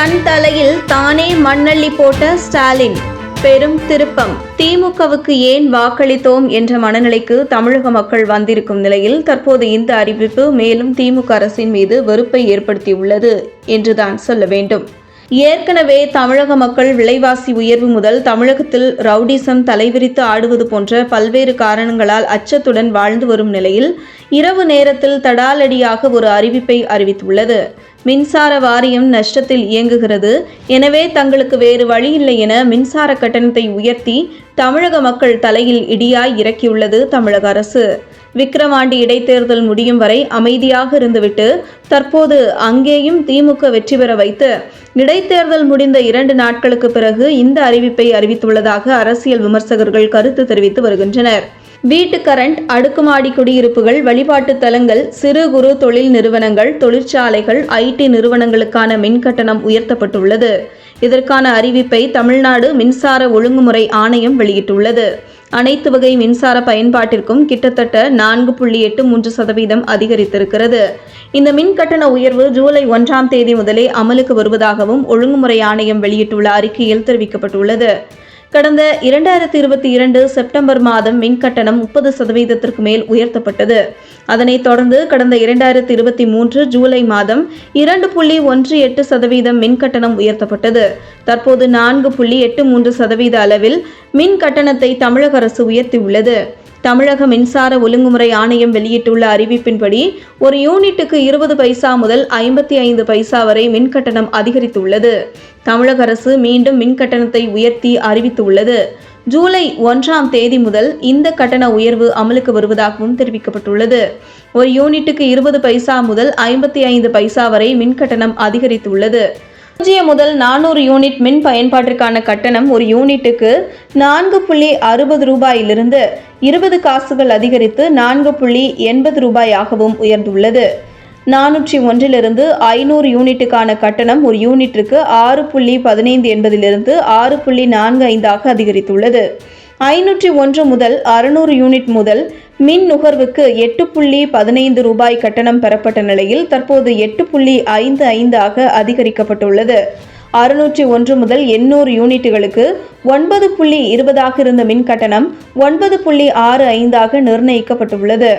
தன் தலையில் தானே மண்ணள்ளி போட்ட ஸ்டாலின். பெரும் திருப்பம். திமுகவுக்கு ஏன் வாக்களித்தோம் என்ற மனநிலைக்கு தமிழக மக்கள் வந்திருக்கும் நிலையில் தற்போது இந்த அறிவிப்பு மேலும் திமுக அரசின் மீது வெறுப்பை ஏற்படுத்தியுள்ளது என்றுதான் சொல்ல வேண்டும். ஏற்கனவே தமிழக மக்கள் விலைவாசி உயர்வு முதல் தமிழகத்தில் ரவுடிசம் தலைவிரித்து ஆடுவது போன்ற பல்வேறு காரணங்களால் அச்சத்துடன் வாழ்ந்து வரும் நிலையில் இரவு நேரத்தில் தடாலடியாக ஒரு அறிவிப்பை அறிவித்துள்ளது. மின்சார வாரியம் நஷ்டத்தில் இயங்குகிறது. எனவே தங்களுக்கு வேறு வழியில்லை என மின்சார கட்டணத்தை உயர்த்தி தமிழக மக்கள் தலையில் இடியாய் இறக்கியுள்ளது தமிழக அரசு. விக்கிரவாண்டி இடைத்தேர்தல் முடியும் வரை அமைதியாக இருந்துவிட்டு தற்போது அங்கேயும் திமுக வெற்றி பெற வைத்து இடைத்தேர்தல் முடிந்த இரண்டு நாட்களுக்கு பிறகு இந்த அறிவிப்பை அறிவித்துள்ளதாக அரசியல் விமர்சகர்கள் கருத்து தெரிவித்து வருகின்றனர். வீட்டு கரண்ட் அடுக்குமாடி குடியிருப்புகள் வழிபாட்டு தலங்கள் சிறு குறு தொழில் நிறுவனங்கள் தொழிற்சாலைகள் ஐடி நிறுவனங்களுக்கான மின் கட்டணம் உயர்த்தப்பட்டுள்ளது. இதற்கான அறிவிப்பை தமிழ்நாடு மின்சார ஒழுங்குமுறை ஆணையம் வெளியிட்டுள்ளது. அனைத்து வகை மின்சார பயன்பாட்டிற்கும் கிட்டத்தட்ட நான்கு புள்ளி எட்டு மூன்று சதவீதம் அதிகரித்திருக்கிறது. இந்த மின் கட்டண உயர்வு ஜூலை ஒன்றாம் தேதி முதலே அமலுக்கு வருவதாகவும் ஒழுங்குமுறை ஆணையம் வெளியிட்டுள்ள அறிக்கையில் தெரிவிக்கப்பட்டுள்ளது. கடந்த இரண்டாயிரத்தி இருபத்தி இரண்டு செப்டம்பர் மாதம் மின் கட்டணம் முப்பது சதவீதத்திற்கு மேல் உயர்த்தப்பட்டது. அதனைத் தொடர்ந்து கடந்த இரண்டாயிரத்தி இருபத்தி மூன்று ஜூலை மாதம் இரண்டு புள்ளி ஒன்று எட்டு சதவீதம் மின் கட்டணம் உயர்த்தப்பட்டது. தற்போது நான்கு புள்ளி எட்டு மூன்று சதவீத அளவில் மின் கட்டணத்தை தமிழக அரசு உயர்த்தியுள்ளது. தமிழக மின்சார ஒழுங்குமுறை ஆணையம் வெளியிட்டுள்ள அறிவிப்பின்படி ஒரு யூனிட்டுக்கு இருபது பைசா முதல் ஐம்பத்தி ஐந்து பைசா வரை மின் கட்டணம் அதிகரித்துள்ளது. தமிழக அரசு மீண்டும் மின் கட்டணத்தை உயர்த்தி அறிவித்துள்ளது. ஜூலை ஒன்றாம் தேதி முதல் இந்த கட்டண உயர்வு அமலுக்கு வருவதாகவும் தெரிவிக்கப்பட்டுள்ளது. ஒரு யூனிட்டுக்கு இருபது பைசா முதல் ஐம்பத்தி ஐந்து பைசா வரை மின் கட்டணம் அதிகரித்துள்ளது. பூஜ்ஜியம் முதல் நானூறு யூனிட் மின் பயன்பாட்டிற்கான கட்டணம் ஒரு யூனிட்டுக்கு நான்கு புள்ளி அறுபது ரூபாயிலிருந்து இருபது காசுகள் அதிகரித்து நான்கு புள்ளி எண்பது ரூபாயாகவும் உயர்ந்துள்ளது. நானூற்றி ஒன்றிலிருந்து ஐநூறு யூனிட்டுக்கான கட்டணம் ஒரு யூனிட்டிற்கு ஆறு புள்ளி பதினைந்து என்பதிலிருந்து ஆறு புள்ளி நான்கு ஐந்தாக அதிகரித்துள்ளது. ஐநூற்றி ஒன்று முதல் அறுநூறு யூனிட் முதல் மின் நுகர்வுக்கு எட்டு புள்ளி பதினைந்து ரூபாய் கட்டணம் பெறப்பட்ட நிலையில் தற்போது எட்டு புள்ளி ஐந்து ஐந்தாக அதிகரிக்கப்பட்டுள்ளது. அறுநூற்றி ஒன்று முதல் எண்ணூறு யூனிட்டுகளுக்கு ஒன்பது புள்ளி இருபதாக இருந்த மின் கட்டணம் ஒன்பது புள்ளி ஆறு ஐந்தாக நிர்ணயிக்கப்பட்டுள்ளது.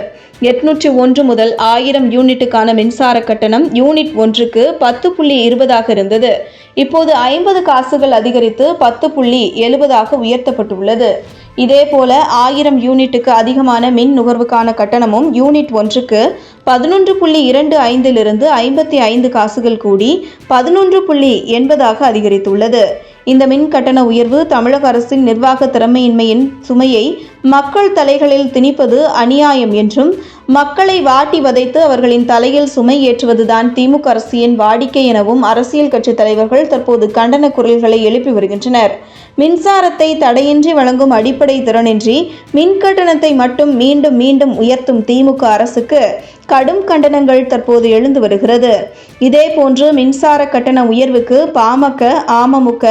எட்நூற்றி ஒன்று முதல் ஆயிரம் யூனிட்டுக்கான மின்சார கட்டணம் யூனிட் ஒன்றுக்கு பத்து புள்ளி இருபதாக இருந்தது. இப்போது ஐம்பது காசுகள் அதிகரித்து பத்து புள்ளி எழுபதாக உயர்த்தப்பட்டுள்ளது. இதேபோல ஆயிரம் யூனிட்டுக்கு அதிகமான மின் நுகர்வுக்கான கட்டணமும் யூனிட் ஒன்றுக்கு பதினொன்று புள்ளி இரண்டு ஐந்திலிருந்து ஐம்பத்தி ஐந்து காசுகள் கூடி பதினொன்று புள்ளி எண்பதாக அதிகரித்துள்ளது. இந்த மின் கட்டண உயர்வு தமிழக அரசின் நிர்வாக திறமையின்மையின் சுமையை மக்கள் தலைகளில் திணிப்பது அநியாயம் என்றும் மக்களை வாட்டி வதைத்து அவர்களின் தலையில் சுமை ஏற்றுவதுதான் திமுக அரசின் வாடிக்கை எனவும் அரசியல் கட்சி தலைவர்கள் தற்போது கண்டன குரல்களை எழுப்பி வருகின்றனர். மின்சாரத்தை தடையின்றி வழங்கும் அடிப்படை திறனின்றி மின் கட்டணத்தை மட்டும் மீண்டும் மீண்டும் உயர்த்தும் திமுக அரசுக்கு கடும் கண்டனங்கள் தற்போது எழுந்து வருகிறது. இதேபோன்று மின்சார கட்டண உயர்வுக்கு பாமக அமமுக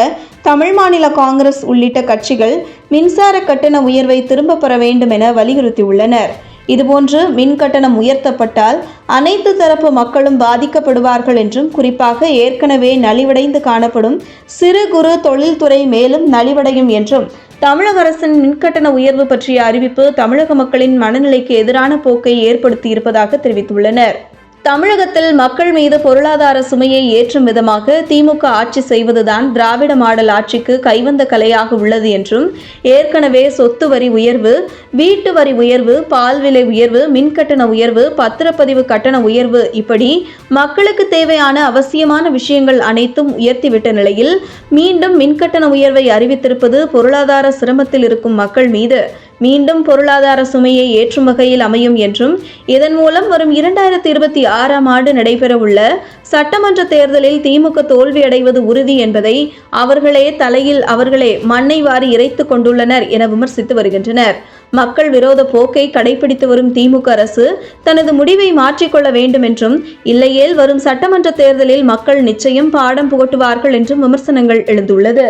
தமிழ் மாநில காங்கிரஸ் உள்ளிட்ட கட்சிகள் மின்சார கட்டண உயர்வை திரும்பப் பெற வேண்டும் என வலியுறுத்தியுள்ளனர். இதுபோன்று மின் கட்டணம் உயர்த்தப்பட்டால் அனைத்து தரப்பு மக்களும் பாதிக்கப்படுவார்கள் என்றும் குறிப்பாக ஏற்கனவே நலிவடைந்து காணப்படும் சிறு குறு தொழில்துறை மேலும் நலிவடையும் என்றும் தமிழக அரசின் மின்கட்டண உயர்வு பற்றிய அறிவிப்பு தமிழக மக்களின் மனநிலைக்கு எதிரான போக்கை ஏற்படுத்தியிருப்பதாக தெரிவித்துள்ளனர். தமிழகத்தில் மக்கள் மீது பொருளாதார சுமையை ஏற்றும் விதமாக திமுக ஆட்சி செய்வதுதான் திராவிட மாடல் ஆட்சிக்கு கைவந்த கலையாக உள்ளது என்றும் ஏற்கனவே சொத்து வரி உயர்வு வீட்டு வரி உயர்வு பால் விலை உயர்வு மின்கட்டண உயர்வு பத்திரப்பதிவு கட்டண உயர்வு இப்படி மக்களுக்கு தேவையான அவசியமான விஷயங்கள் அனைத்தும் உயர்த்திவிட்ட நிலையில் மீண்டும் மின்கட்டண உயர்வை அறிவித்திருப்பது பொருளாதார சிரமத்தில் இருக்கும் மக்கள் மீது மீண்டும் பொருளாதார சுமையை ஏற்றும் வகையில் அமையும் என்றும் இதன் மூலம் வரும் இரண்டாயிரத்தி இருபத்தி ஆறாம் ஆண்டு நடைபெறவுள்ள சட்டமன்ற தேர்தலில் திமுக தோல்வியடைவது உறுதி என்பதை அவர்களே தலையில் அவர்களே மண்ணை வாரி இறைத்து கொண்டுள்ளனர் என விமர்சித்து வருகின்றனர். மக்கள் விரோத போக்கை கடைபிடித்து வரும் திமுக அரசு தனது முடிவை மாற்றிக்கொள்ள வேண்டும் என்றும் இல்லையேல் வரும் சட்டமன்ற தேர்தலில் மக்கள் நிச்சயம் பாடம் புகட்டுவார்கள் என்றும் விமர்சனங்கள் எழுந்துள்ளது.